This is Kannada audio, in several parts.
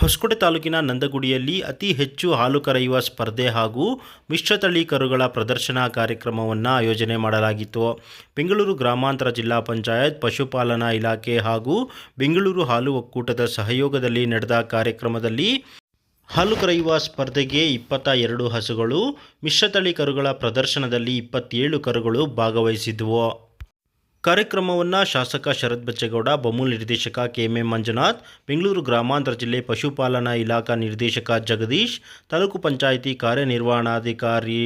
ಹೊಸಕೋಟೆ ತಾಲೂಕಿನ ನಂದಗುಡಿಯಲ್ಲಿ ಅತಿ ಹೆಚ್ಚು ಹಾಲು ಕರೆಯುವ ಸ್ಪರ್ಧೆ ಹಾಗೂ ಮಿಶ್ರತಳಿ ಕರುಗಳ ಪ್ರದರ್ಶನ ಕಾರ್ಯಕ್ರಮವನ್ನು ಆಯೋಜನೆ ಮಾಡಲಾಗಿತ್ತು. ಬೆಂಗಳೂರು ಗ್ರಾಮಾಂತರ ಜಿಲ್ಲಾ ಪಂಚಾಯತ್, ಪಶುಪಾಲನಾ ಇಲಾಖೆ ಹಾಗೂ ಬೆಂಗಳೂರು ಹಾಲು ಒಕ್ಕೂಟದ ಸಹಯೋಗದಲ್ಲಿ ನಡೆದ ಕಾರ್ಯಕ್ರಮದಲ್ಲಿ ಹಾಲು ಕರೆಯುವ ಸ್ಪರ್ಧೆಗೆ ಇಪ್ಪತ್ತ ಎರಡು ಹಸುಗಳು ಮಿಶ್ರತಳಿ ಕರುಗಳ ಪ್ರದರ್ಶನದಲ್ಲಿ ಇಪ್ಪತ್ತೇಳು ಕರುಗಳು ಭಾಗವಹಿಸಿದ್ವು. ಕಾರ್ಯಕ್ರಮವನ್ನು ಶಾಸಕ ಶರತ್ ಬಚ್ಚೇಗೌಡ, ಬಮೂಲ್ ನಿರ್ದೇಶಕ ಕೆಎಂಎಂ ಮಂಜುನಾಥ್, ಬೆಂಗಳೂರು ಗ್ರಾಮಾಂತರ ಜಿಲ್ಲೆ ಪಶುಪಾಲನಾ ಇಲಾಖಾ ನಿರ್ದೇಶಕ ಜಗದೀಶ್, ತಾಲೂಕು ಪಂಚಾಯಿತಿ ಕಾರ್ಯನಿರ್ವಹಣಾಧಿಕಾರಿ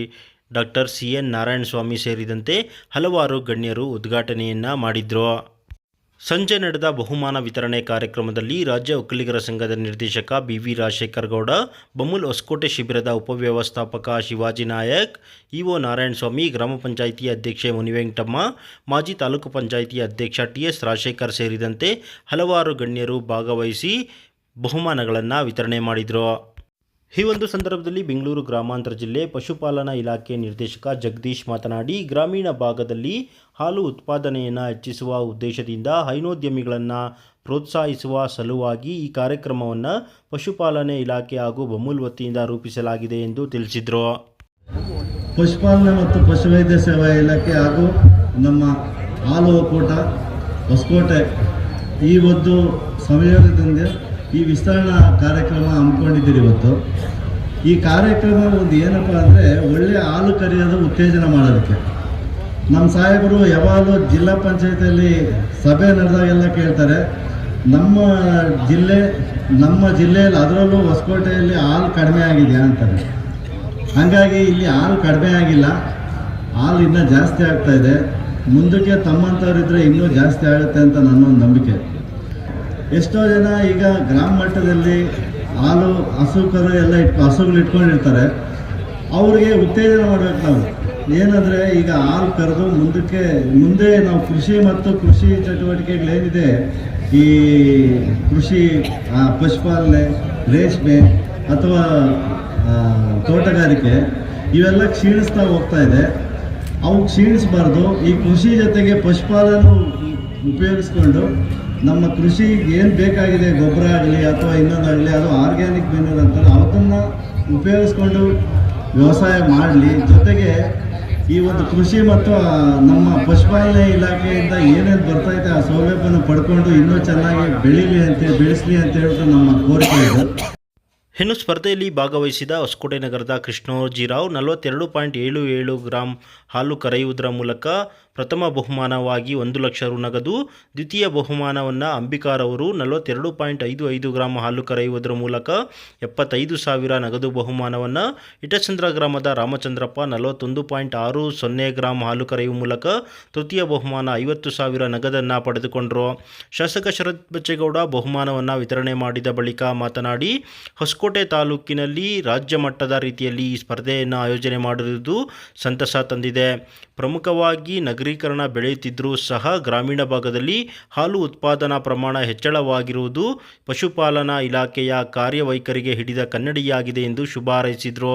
ಡಾಕ್ಟರ್ ಸಿ ಎನ್ ನಾರಾಯಣಸ್ವಾಮಿ ಸೇರಿದಂತೆ ಹಲವಾರು ಗಣ್ಯರು ಉದ್ಘಾಟನೆಯನ್ನು ಮಾಡಿದ್ರು. ಸಂಜೆ ನಡೆದ ಬಹುಮಾನ ವಿತರಣೆ ಕಾರ್ಯಕ್ರಮದಲ್ಲಿ ರಾಜ್ಯ ಒಕ್ಕಲಿಗರ ಸಂಘದ ನಿರ್ದೇಶಕ ಬಿ ವಿ ರಾಜಶೇಖರ್ ಗೌಡ ಬಮೂಲ್ ಹೊಸಕೋಟೆ ಶಿಬಿರದ ಉಪವ್ಯವಸ್ಥಾಪಕ ಶಿವಾಜಿ ನಾಯಕ್, ಇಒ ನಾರಾಯಣಸ್ವಾಮಿ, ಗ್ರಾಮ ಪಂಚಾಯಿತಿ ಅಧ್ಯಕ್ಷೆ ಮುನಿವೆಂಕಟಮ್ಮ, ಮಾಜಿ ತಾಲೂಕು ಪಂಚಾಯಿತಿ ಅಧ್ಯಕ್ಷ ಟಿ ಎಸ್ ರಾಜಶೇಖರ್ ಸೇರಿದಂತೆ ಹಲವಾರು ಗಣ್ಯರು ಭಾಗವಹಿಸಿ ಬಹುಮಾನಗಳನ್ನು ವಿತರಣೆ ಮಾಡಿದರು. ಈ ಒಂದು ಸಂದರ್ಭದಲ್ಲಿ ಬೆಂಗಳೂರು ಗ್ರಾಮಾಂತರ ಜಿಲ್ಲೆ ಪಶುಪಾಲನಾ ಇಲಾಖೆ ನಿರ್ದೇಶಕ ಜಗದೀಶ್ ಮಾತನಾಡಿ, ಗ್ರಾಮೀಣ ಭಾಗದಲ್ಲಿ ಹಾಲು ಉತ್ಪಾದನೆಯನ್ನು ಹೆಚ್ಚಿಸುವ ಉದ್ದೇಶದಿಂದ ಹೈನೋದ್ಯಮಿಗಳನ್ನು ಪ್ರೋತ್ಸಾಹಿಸುವ ಸಲುವಾಗಿ ಈ ಕಾರ್ಯಕ್ರಮವನ್ನು ಪಶುಪಾಲನೆ ಇಲಾಖೆ ಹಾಗೂ ಬಮೂಲ್ ವತಿಯಿಂದ ರೂಪಿಸಲಾಗಿದೆ ಎಂದು ತಿಳಿಸಿದರು. ಪಶುಪಾಲನೆ ಮತ್ತು ಪಶುವೈದ್ಯ ಸೇವಾ ಇಲಾಖೆ ಹಾಗೂ ನಮ್ಮ ಹಾಲು ಒಕ್ಕೂಟ ಹೊಸಕೋಟೆ ಈ ಒಂದು ಸಂಯೋಗದಿಂದ ಈ ವಿಸ್ತರಣಾ ಕಾರ್ಯಕ್ರಮ ಹಮ್ಮಿಕೊಂಡಿದ್ದೀರಿ ಇವತ್ತು. ಈ ಕಾರ್ಯಕ್ರಮ ಒಂದು ಏನಪ್ಪ ಅಂದರೆ ಒಳ್ಳೆ ಹಾಲು ಕರೆಯೋದು ಉತ್ತೇಜನ ಮಾಡೋದಕ್ಕೆ. ನಮ್ಮ ಸಾಹೇಬರು ಯಾವಾಗಲೂ ಜಿಲ್ಲಾ ಪಂಚಾಯತಿಯಲ್ಲಿ ಸಭೆ ನಡೆದಾಗೆಲ್ಲ ಕೇಳ್ತಾರೆ, ನಮ್ಮ ಜಿಲ್ಲೆ, ನಮ್ಮ ಜಿಲ್ಲೆಯಲ್ಲಿ ಅದರಲ್ಲೂ ಹೊಸಕೋಟೆಯಲ್ಲಿ ಹಾಲು ಕಡಿಮೆ ಆಗಿದೆಯಾ ಅಂತಾರೆ. ಹಾಗಾಗಿ ಇಲ್ಲಿ ಹಾಲು ಕಡಿಮೆ ಆಗಿಲ್ಲ, ಹಾಲು ಇನ್ನೂ ಜಾಸ್ತಿ ಆಗ್ತಾ ಇದೆ. ಮುಂದಕ್ಕೆ ತಮ್ಮಂಥವ್ರಿದ್ರೆ ಇನ್ನೂ ಜಾಸ್ತಿ ಆಗುತ್ತೆ ಅಂತ ನನ್ನೊಂದು ನಂಬಿಕೆ. ಎಷ್ಟೋ ಜನ ಈಗ ಗ್ರಾಮ ಮಟ್ಟದಲ್ಲಿ ಹಾಲು, ಹಸು, ಕರು ಎಲ್ಲ ಇಟ್ಕೊ ಹಸುಗಳು ಇಟ್ಕೊಂಡಿರ್ತಾರೆ. ಅವ್ರಿಗೆ ಉತ್ತೇಜನ ಮಾಡ್ಬೇಕು ನಾವು. ಏನಂದರೆ ಈಗ ಹಾಲು, ಕರೆದು ಮುಂದಕ್ಕೆ, ಮುಂದೆ ನಾವು ಕೃಷಿ ಮತ್ತು ಕೃಷಿ ಚಟುವಟಿಕೆಗಳೇನಿದೆ ಈ ಕೃಷಿ ಪಶುಪಾಲನೆ, ರೇಷ್ಮೆ ಅಥವಾ ತೋಟಗಾರಿಕೆ, ಇವೆಲ್ಲ ಕ್ಷೀಣಿಸ್ತಾ ಹೋಗ್ತಾ ಇದೆ. ಅವು ಕ್ಷೀಣಿಸಬಾರ್ದು. ಈ ಕೃಷಿ ಜೊತೆಗೆ ಪಶುಪಾಲನೆ ಉಪಯೋಗಿಸ್ಕೊಂಡು ನಮ್ಮ ಕೃಷಿಗೆ ಏನು ಬೇಕಾಗಿದೆ, ಗೊಬ್ಬರ ಆಗಲಿ ಅಥವಾ ಇನ್ನೊಂದಾಗಲಿ ಅದು ಆರ್ಗ್ಯಾನಿಕ್ ಮೆನ್ಯೂರ್ ಅಂತಾರೆ ಅದನ್ನು ಉಪಯೋಗಿಸ್ಕೊಂಡು ವ್ಯವಸಾಯ ಮಾಡಲಿ. ಜೊತೆಗೆ ಈ ಒಂದು ಕೃಷಿ ಮತ್ತು ನಮ್ಮ ಪಶುಪಾಲನೆ ಇಲಾಖೆಯಿಂದ ಏನೇನು ಬರ್ತೈತೆ ಆ ಸೌಲಭ್ಯನ ಪಡ್ಕೊಂಡು ಇನ್ನೂ ಚೆನ್ನಾಗಿ ಬೆಳೀಲಿ ಅಂತ ಬೆಳೆಸಲಿ ಅಂತ ಹೇಳ್ಬಿಟ್ಟು ನಮ್ಮ ಕೋರಿಕೆ ಇದೆ. ಇನ್ನು ಸ್ಪರ್ಧೆಯಲ್ಲಿ ಭಾಗವಹಿಸಿದ ಹೊಸಕೋಟೆ ನಗರದ ಕೃಷ್ಣೋಜಿರಾವ್ ನಲವತ್ತೆರಡು ಪಾಯಿಂಟ್ ಏಳು ಏಳು ಗ್ರಾಂ ಹಾಲು ಕರೆಯುವುದರ ಮೂಲಕ ಪ್ರಥಮ ಬಹುಮಾನವಾಗಿ ಒಂದು ಲಕ್ಷ ರು ನಗದು, ದ್ವಿತೀಯ ಬಹುಮಾನವನ್ನು ಅಂಬಿಕಾರವರು ನಲವತ್ತೆರಡು ಪಾಯಿಂಟ್ ಐದು ಐದು ಗ್ರಾಂ ಹಾಲು ಕರೆಯುವುದರ ಮೂಲಕ ಎಪ್ಪತ್ತೈದು ಸಾವಿರ ನಗದು ಬಹುಮಾನವನ್ನು ಇಟಚಂದ್ರ ಗ್ರಾಮದ ರಾಮಚಂದ್ರಪ್ಪ ನಲವತ್ತೊಂದು ಪಾಯಿಂಟ್ ಆರು ಸೊನ್ನೆ ಗ್ರಾಮ್ ಹಾಲು ಕರೆಯುವ ಮೂಲಕ ತೃತೀಯ ಬಹುಮಾನ ಐವತ್ತು ಸಾವಿರ ನಗದನ್ನು ಪಡೆದುಕೊಂಡರು. ಶಾಸಕ ಶರತ್ ಬಚ್ಚೇಗೌಡ ಬಹುಮಾನವನ್ನು ವಿತರಣೆ ಮಾಡಿದ ಬಳಿಕ ಮಾತನಾಡಿ, ಹೊಸಕೋಟೆ ತಾಲೂಕಿನಲ್ಲಿ ರಾಜ್ಯ ಮಟ್ಟದ ರೀತಿಯಲ್ಲಿ ಈ ಸ್ಪರ್ಧೆಯನ್ನು ಆಯೋಜನೆ ಮಾಡಿರುವುದು ಸಂತಸ ತಂದಿದೆ. ಪ್ರಮುಖವಾಗಿ ನಗರೀಕರಣ ಬೆಳೆಯುತ್ತಿದ್ದರೂ ಸಹ ಗ್ರಾಮೀಣ ಭಾಗದಲ್ಲಿ ಹಾಲು ಉತ್ಪಾದನಾ ಪ್ರಮಾಣ ಹೆಚ್ಚಳವಾಗಿರುವುದು ಪಶುಪಾಲನಾ ಇಲಾಖೆಯ ಕಾರ್ಯವೈಖರಿಗೆ ಹಿಡಿದ ಕನ್ನಡಿಯಾಗಿದೆ ಎಂದು ಶುಭ ಹಾರೈಸಿದರು.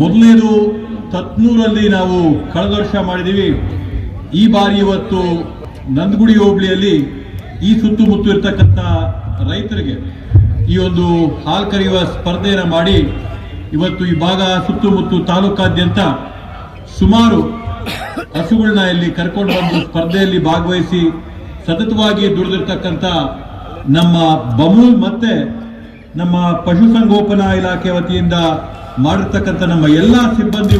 ಮೊದಲನೇದು, ತತ್ನೂರಲ್ಲಿ ನಾವು ಕಳೆದ ವರ್ಷ ಮಾಡಿದ್ದೀವಿ. ಈ ಬಾರಿ ಇವತ್ತು ನಂದಗುಡಿ ಹೋಬಳಿಯಲ್ಲಿ ಈ ಸುತ್ತಮುತ್ತ ಇರ್ತಕ್ಕಂಥ ರೈತರಿಗೆ ಈ ಒಂದು ಹಾಲು ಕರೆಯುವ ಸ್ಪರ್ಧೆಯನ್ನು ಮಾಡಿ ಇವತ್ತು ಈ ಭಾಗ ಸುತ್ತಮುತ್ತ ತಾಲೂಕಾದ್ಯಂತ ಸುಮಾರು ಹಸುಗಳನ್ನ ಇಲ್ಲಿ ಕರ್ಕೊಂಡು ಬಂದು ಸ್ಪರ್ಧೆಯಲ್ಲಿ ಭಾಗವಹಿಸಿ ಸತತವಾಗಿ ದುಡಿದಿರ್ತಕ್ಕಂಥ ನಮ್ಮ ಬಮೂಲ್ ಮತ್ತೆ ನಮ್ಮ ಪಶುಸಂಗೋಪನಾ ಇಲಾಖೆ ವತಿಯಿಂದ ಮಾಡಿರ್ತಕ್ಕಂಥ ನಮ್ಮ ಎಲ್ಲ ಸಿಬ್ಬಂದಿ.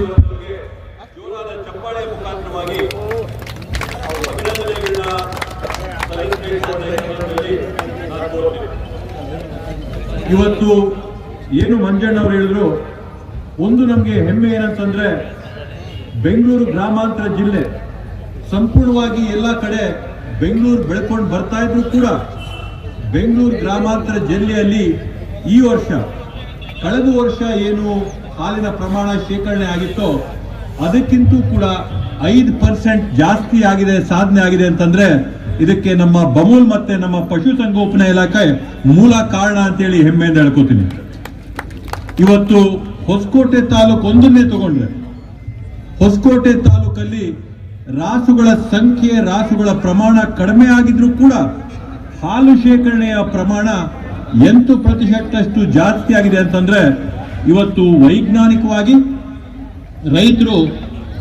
ಇವತ್ತು ಏನು ಮಂಜಣ್ಣವ್ರು ಹೇಳಿದ್ರು, ಒಂದು ನಮಗೆ ಹೆಮ್ಮೆ ಏನಂತಂದ್ರೆ ಬೆಂಗಳೂರು ಗ್ರಾಮಾಂತರ ಜಿಲ್ಲೆ. ಸಂಪೂರ್ಣವಾಗಿ ಎಲ್ಲ ಕಡೆ ಬೆಂಗಳೂರು ಬೆಳ್ಕೊಂಡು ಬರ್ತಾ ಇದ್ರು ಕೂಡ ಬೆಂಗಳೂರು ಗ್ರಾಮಾಂತರ ಜಿಲ್ಲೆಯಲ್ಲಿ ಈ ವರ್ಷ, ಕಳೆದ ವರ್ಷ ಏನು ಹಾಲಿನ ಪ್ರಮಾಣ ಶೇಖರಣೆ ಆಗಿತ್ತೋ, ಅದಕ್ಕಿಂತ ಕೂಡ ಐದು ಪರ್ಸೆಂಟ್ ಜಾಸ್ತಿ ಆಗಿದೆ, ಸಾಧನೆ ಆಗಿದೆ ಅಂತಂದ್ರೆ ಇದಕ್ಕೆ ನಮ್ಮ ಬಮೂಲ್ ಮತ್ತೆ ನಮ್ಮ ಪಶುಸಂಗೋಪನಾ ಇಲಾಖೆ ಮೂಲ ಕಾರಣ ಅಂತೇಳಿ ಹೆಮ್ಮೆಯಿಂದ ಹೇಳ್ಕೋತೀನಿ. ಇವತ್ತು ಹೊಸಕೋಟೆ ತಾಲೂಕು ಒಂದನ್ನೇ ತಗೊಂಡ್ರೆ ಹೊಸಕೋಟೆ ತಾಲೂಕಲ್ಲಿ ರಾಸುಗಳ ಸಂಖ್ಯೆ, ರಾಸುಗಳ ಪ್ರಮಾಣ ಕಡಿಮೆ ಆಗಿದ್ರೂ ಕೂಡ ಹಾಲು ಶೇಖರಣೆಯ ಪ್ರಮಾಣ ಎಂಟು ಪ್ರತಿಶತಷ್ಟು ಜಾಸ್ತಿ ಆಗಿದೆ ಅಂತಂದ್ರೆ ಇವತ್ತು ವೈಜ್ಞಾನಿಕವಾಗಿ ರೈತರು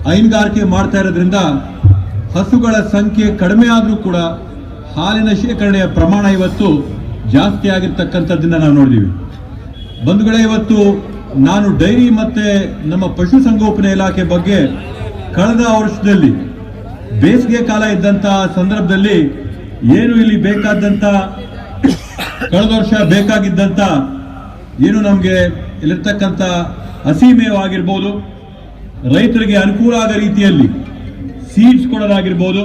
ಹೈನುಗಾರಿಕೆ ಮಾಡ್ತಾ ಇರೋದ್ರಿಂದ ಹಸುಗಳ ಸಂಖ್ಯೆ ಕಡಿಮೆ ಆದರೂ ಕೂಡ ಹಾಲಿನ ಶೇಖರಣೆಯ ಪ್ರಮಾಣ ಇವತ್ತು ಜಾಸ್ತಿ ಆಗಿರ್ತಕ್ಕಂಥದ್ದನ್ನ ನಾವು ನೋಡಿದೀವಿ. ಬಂಧುಗಳೇ, ಇವತ್ತು ನಾನು ಡೈರಿ ಮತ್ತೆ ನಮ್ಮ ಪಶುಸಂಗೋಪನೆ ಇಲಾಖೆ ಬಗ್ಗೆ ಕಳೆದ ವರ್ಷದಲ್ಲಿ ಬೇಸಿಗೆ ಕಾಲ ಇದ್ದಂತ ಸಂದರ್ಭದಲ್ಲಿ ಏನು ಇಲ್ಲಿ ಬೇಕಾದಂತ ಕಳೆದ ವರ್ಷ ಬೇಕಾಗಿದ್ದಂತ ಏನು ನಮಗೆ ಇಲ್ಲಿರ್ತಕ್ಕಂಥ ಹಸಿ ಮೇವು ಆಗಿರ್ಬೋದು ರೈತರಿಗೆ ಅನುಕೂಲ ಆಗೋ ರೀತಿಯಲ್ಲಿ ಸೀಡ್ಸ್ ಕೊಡೋದಾಗಿರ್ಬೋದು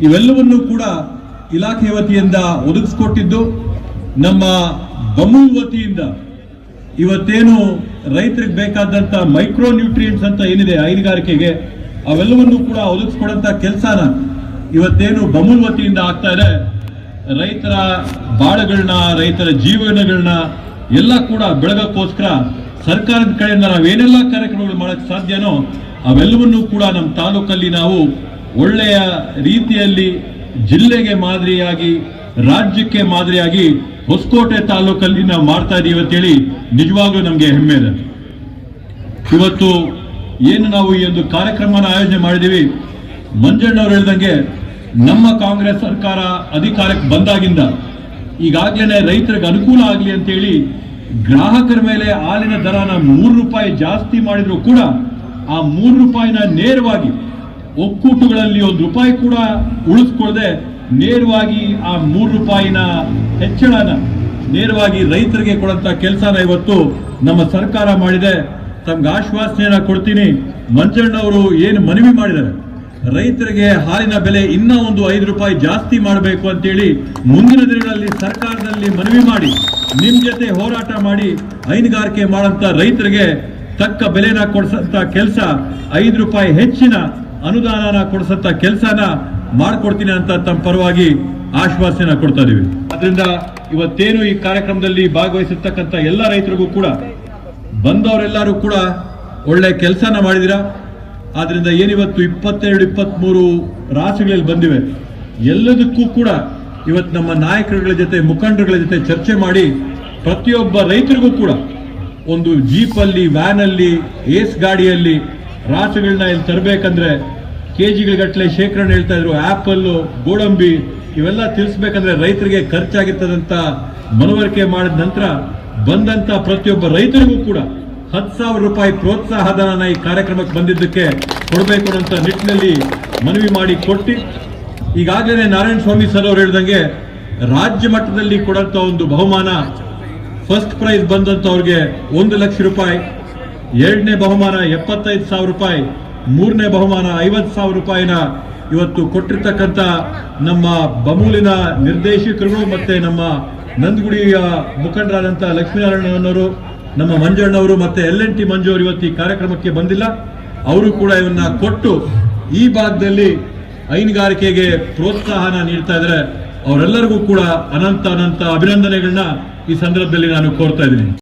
ಇವೆಲ್ಲವನ್ನೂ ಕೂಡ ಇಲಾಖೆ ವತಿಯಿಂದ ಒದಗಿಸ್ಕೊಟ್ಟಿದ್ದು ನಮ್ಮ ಬಮೂಲ್ ವತಿಯಿಂದ ಇವತ್ತೇನು ರೈತರಿಗೆ ಬೇಕಾದಂತ ಮೈಕ್ರೋ ನ್ಯೂಟ್ರಿಯೆಂಟ್ಸ್ ಅಂತ ಏನಿದೆ ಹೈನುಗಾರಿಕೆಗೆ, ಅವೆಲ್ಲವನ್ನೂ ಕೂಡ ಒದಗಿಸ್ಕೊಡಂತ ಕೆಲಸನ ಇವತ್ತೇನು ಬಮೂಲ್ ವತಿಯಿಂದ ಆಗ್ತಾ ಇದೆ. ರೈತರ ಬಾಳಗಳನ್ನ ರೈತರ ಜೀವನಗಳನ್ನ ಎಲ್ಲ ಕೂಡ ಬೆಳಗಕ್ಕೋಸ್ಕರ ಸರ್ಕಾರದ ಕಡೆಯಿಂದ ನಾವೇನೆಲ್ಲ ಕಾರ್ಯಕ್ರಮಗಳು ಮಾಡಕ್ ಸಾಧ್ಯನೋ ಅವೆಲ್ಲವನ್ನೂ ಕೂಡ ನಮ್ಮ ತಾಲೂಕಲ್ಲಿ ನಾವು ಒಳ್ಳೆಯ ರೀತಿಯಲ್ಲಿ ಜಿಲ್ಲೆಗೆ ಮಾದರಿಯಾಗಿ, ರಾಜ್ಯಕ್ಕೆ ಮಾದರಿಯಾಗಿ ಹೊಸಕೋಟೆ ತಾಲೂಕಲ್ಲಿ ನಾವು ಮಾಡ್ತಾ ಇದೀವಿ ಅಂತೇಳಿ ನಿಜವಾಗ್ಲೂ ನಮಗೆ ಹೆಮ್ಮೆ ಇದೆ. ಇವತ್ತು ಏನು ನಾವು ಈ ಒಂದು ಕಾರ್ಯಕ್ರಮನ ಆಯೋಜನೆ ಮಾಡಿದೀವಿ ಮಂಜಣ್ಣವ್ರು ಹೇಳ್ದಂಗೆ ನಮ್ಮ ಕಾಂಗ್ರೆಸ್ ಸರ್ಕಾರ ಅಧಿಕಾರಕ್ಕೆ ಬಂದಾಗಿಂದ ಈಗಾಗಲೇ ರೈತರಿಗೆ ಅನುಕೂಲ ಆಗಲಿ ಅಂತೇಳಿ ಗ್ರಾಹಕರ ಮೇಲೆ ಹಾಲಿನ ದರನ ಮೂರು ರೂಪಾಯಿ ಜಾಸ್ತಿ ಮಾಡಿದರೂ ಕೂಡ ಆ ಮೂರು ರೂಪಾಯಿನ ನೇರವಾಗಿ ಒಕ್ಕೂಟಗಳಲ್ಲಿ ಒಂದು ರೂಪಾಯಿ ಕೂಡ ಉಳಿಸ್ಕೊಳ್ಳದೆ ನೇರವಾಗಿ ಆ ಮೂರು ರೂಪಾಯಿನ ಹೆಚ್ಚಳನ ನೇರವಾಗಿ ರೈತರಿಗೆ ಕೊಡಂತ ಕೆಲಸನ ಇವತ್ತು ನಮ್ಮ ಸರ್ಕಾರ ಮಾಡಿದೆ. ತಮ್ಗೆ ಆಶ್ವಾಸನೆಯನ್ನ ಕೊಡ್ತೀನಿ. ಮಂಜಣ್ಣವರು ಏನು ಮನವಿ ಮಾಡಿದ್ದಾರೆ? ರೈತರಿಗೆ ಹಾಲಿನ ಬೆಲೆ ಇನ್ನ ಒಂದು ಐದು ರೂಪಾಯಿ ಜಾಸ್ತಿ ಮಾಡಬೇಕು ಅಂತೇಳಿ ಮುಂದಿನ ದಿನಗಳಲ್ಲಿ ಸರ್ಕಾರದಲ್ಲಿ ಮನವಿ ಮಾಡಿ, ನಿಮ್ ಜೊತೆ ಹೋರಾಟ ಮಾಡಿ, ಹೈನುಗಾರಿಕೆ ಮಾಡಂತ ರೈತರಿಗೆ ತಕ್ಕ ಬೆಲೆನ ಕೊಡಿಸಂತ ಕೆಲಸ, ಐದು ರೂಪಾಯಿ ಹೆಚ್ಚಿನ ಅನುದಾನನ ಕೊಡಿಸಂತ ಕೆಲಸನ ಮಾಡ್ಕೊಡ್ತೀನಿ ಅಂತ ತಮ್ಮ ಪರವಾಗಿ ಆಶ್ವಾಸನೆ ಕೊಡ್ತಾ ಇದೀವಿ. ಅದರಿಂದ ಇವತ್ತೇನು ಈ ಕಾರ್ಯಕ್ರಮದಲ್ಲಿ ಭಾಗವಹಿಸಿರ್ತಕ್ಕಂಥ ಎಲ್ಲ ರೈತರಿಗೂ ಕೂಡ, ಬಂದವರೆಲ್ಲರೂ ಕೂಡ ಒಳ್ಳೆ ಕೆಲಸನ ಮಾಡಿದಿರಾ? ಆದ್ರಿಂದ ಏನಿವತ್ತು ಇಪ್ಪತ್ತೆರಡು, ಇಪ್ಪತ್ಮೂರು ರಾಸುಗಳಲ್ಲಿ ಬಂದಿವೆ. ಎಲ್ಲದಕ್ಕೂ ಕೂಡ ಇವತ್ತು ನಮ್ಮ ನಾಯಕರುಗಳ ಜೊತೆ, ಮುಖಂಡರುಗಳ ಜೊತೆ ಚರ್ಚೆ ಮಾಡಿ ಪ್ರತಿಯೊಬ್ಬ ರೈತರಿಗೂ ಕೂಡ ಒಂದು ಜೀಪಲ್ಲಿ, ವ್ಯಾನಲ್ಲಿ, ಏಸ್ ಗಾಡಿಯಲ್ಲಿ ರಾಸುಗಳನ್ನ ಇಲ್ಲಿ ತರಬೇಕಂದ್ರೆ ಕೆ ಜಿಗಳಗಟ್ಟಲೆ ಶೇಖರಣೆ ಹೇಳ್ತಾ ಇದ್ರು. ಆಪಲ್ಲು, ಗೋಡಂಬಿ ಇವೆಲ್ಲ ತಿಳಿಸ್ಬೇಕಂದ್ರೆ ರೈತರಿಗೆ ಖರ್ಚಾಗಿರ್ತದಂತ ಮನವರಿಕೆ ಮಾಡಿದ ನಂತರ ಬಂದಂತ ಪ್ರತಿಯೊಬ್ಬ ರೈತರಿಗೂ ಕೂಡ ಹತ್ತು ಸಾವಿರ ರೂಪಾಯಿ ಪ್ರೋತ್ಸಾಹ ಧನ ಈ ಕಾರ್ಯಕ್ರಮಕ್ಕೆ ಬಂದಿದ್ದಕ್ಕೆ ಕೊಡಬೇಕು ಅಂತ ನಿಟ್ಟಿನಲ್ಲಿ ಮನವಿ ಮಾಡಿ ಕೊಟ್ಟು. ಈಗಾಗಲೇ ನಾರಾಯಣ ಸ್ವಾಮಿ ಸರ್ ಅವರು ಹೇಳಿದಂಗೆ ರಾಜ್ಯ ಮಟ್ಟದಲ್ಲಿ ಕೊಡಂತ ಒಂದು ಬಹುಮಾನ, ಫಸ್ಟ್ ಪ್ರೈಸ್ ಬಂದಂತವ್ರಿಗೆ ಒಂದು ಲಕ್ಷ ರೂಪಾಯಿ, ಎರಡನೇ ಬಹುಮಾನ ಎಪ್ಪತ್ತೈದು ಸಾವಿರ ರೂಪಾಯಿ ಮೂರನೇ ಬಹುಮಾನ ಐವತ್ತು ಸಾವಿರ ರೂಪಾಯಿನ ಇವತ್ತು ಕೊಟ್ಟಿರ್ತಕ್ಕಂಥ ನಮ್ಮ ಬಮೂಲಿನ ನಿರ್ದೇಶಕರು ಮತ್ತೆ ನಮ್ಮ ನಂದಗುಡಿಯ ಮುಖಂಡರಾದಂಥ ಲಕ್ಷ್ಮೀನಾರಾಯಣನವರು ನಮ್ಮ ಮಂಜಣ್ಣವರು ಮತ್ತೆ ಎಲ್ ಎನ್ ಟಿ ಮಂಜು ಅವರು ಇವತ್ತು ಈ ಕಾರ್ಯಕ್ರಮಕ್ಕೆ ಬಂದಿಲ್ಲ. ಅವರು ಕೂಡ ಇವನ್ನ ಕೊಟ್ಟು ಈ ಭಾಗದಲ್ಲಿ ಹೈನುಗಾರಿಕೆಗೆ ಪ್ರೋತ್ಸಾಹನ ನೀಡ್ತಾ ಇದ್ದಾರೆ. ಅವರೆಲ್ಲರಿಗೂ ಕೂಡ ಅನಂತ ಅನಂತ ಅಭಿನಂದನೆಗಳನ್ನ ಈ ಸಂದರ್ಭದಲ್ಲಿ ನಾನು ಕೋರ್ತಾ ಇದ್ದೀನಿ.